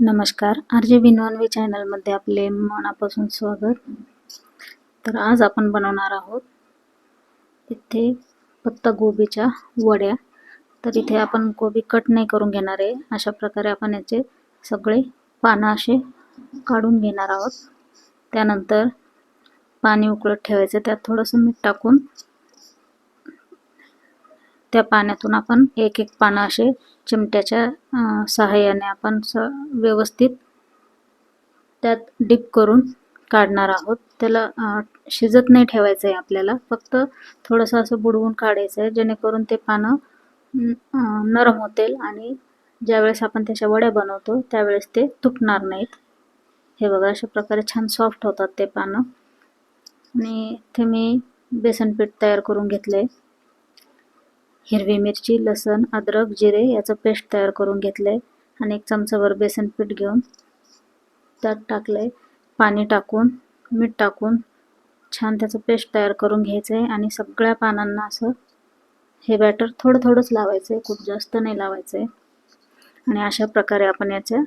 नमस्कार. R J विनवानवी चॅनलमध्ये आपले मनापासून स्वागत. तर आज आपण बनवणार आहोत इथे पत्ता गोबीच्या वड्या. तर इथे आपण गोबी कट नाही करून घेणार आहे. अशा प्रकारे आपण याचे सगळे पानं असे काढून घेणार आहोत. त्यानंतर पाणी उकळत ठेवायचं. त्यात थोडंसं मीठ टाकून त्या पाण्यातून आपण एक एक पानं असे चिमट्याच्या सहाय्याने आपण स व्यवस्थित त्यात डिप करून काढणार आहोत. त्याला शिजत नाही ठेवायचं आहे आपल्याला. फक्त थोडंसं असं बुडवून काढायचं आहे जेणेकरून ते पानं नरम होतील आणि ज्यावेळेस आपण त्याच्या वड्या बनवतो त्यावेळेस ते तुटणार नाहीत. हे बघा अशा प्रकारे छान सॉफ्ट होतात ते पानं. आणि इथे मी बेसन पीठ तयार करून घेतलं आहे हिरवी मिरची लसण अद्रक जिरे याचं पेस्ट तयार करून घेतलं आहे आणि एक चमचाभर बेसन पीठ घेऊन त्यात टाकलं आहे पाणी टाकून मीठ टाकून छान त्याचं पेस्ट तयार करून घ्यायचं आहे आणि सगळ्या पानांना असं हे बॅटर थोडं थोडंच लावायचं आहे खूप जास्त नाही लावायचं आहे आणि अशा प्रकारे आपण याच्या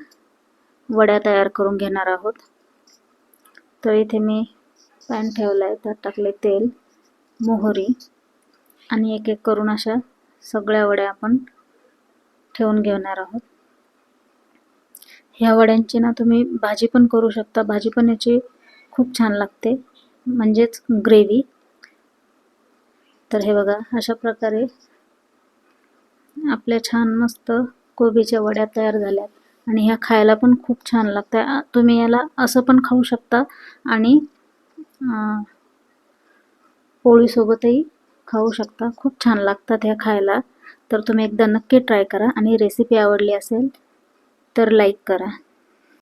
वड्या तयार करून घेणार आहोत. तर इथे मी पॅन ठेवला आहे त्यात टाकले तेल मोहरी आणि एक एक करून अशा सगळ्या वड्या आपण ठेवून घेणार आहोत. ह्या वड्यांची ना तुम्ही भाजी पण करू शकता. भाजी पण याची खूप छान लागते. म्हणजेच ग्रेव्ही. तर हे बघा अशा प्रकारे आपल्या छान मस्त कोबीच्या वड्या तयार झाल्यात आणि ह्या खायला पण खूप छान लागतात तुम्ही याला असं पण खाऊ शकता. आणि पोळीसोबतही खाऊ शकता. खूप छान लागतात ह्या खायला. तर तुम्ही एकदा नक्की ट्राय करा आणि रेसिपी आवडली असेल तर लाईक करा.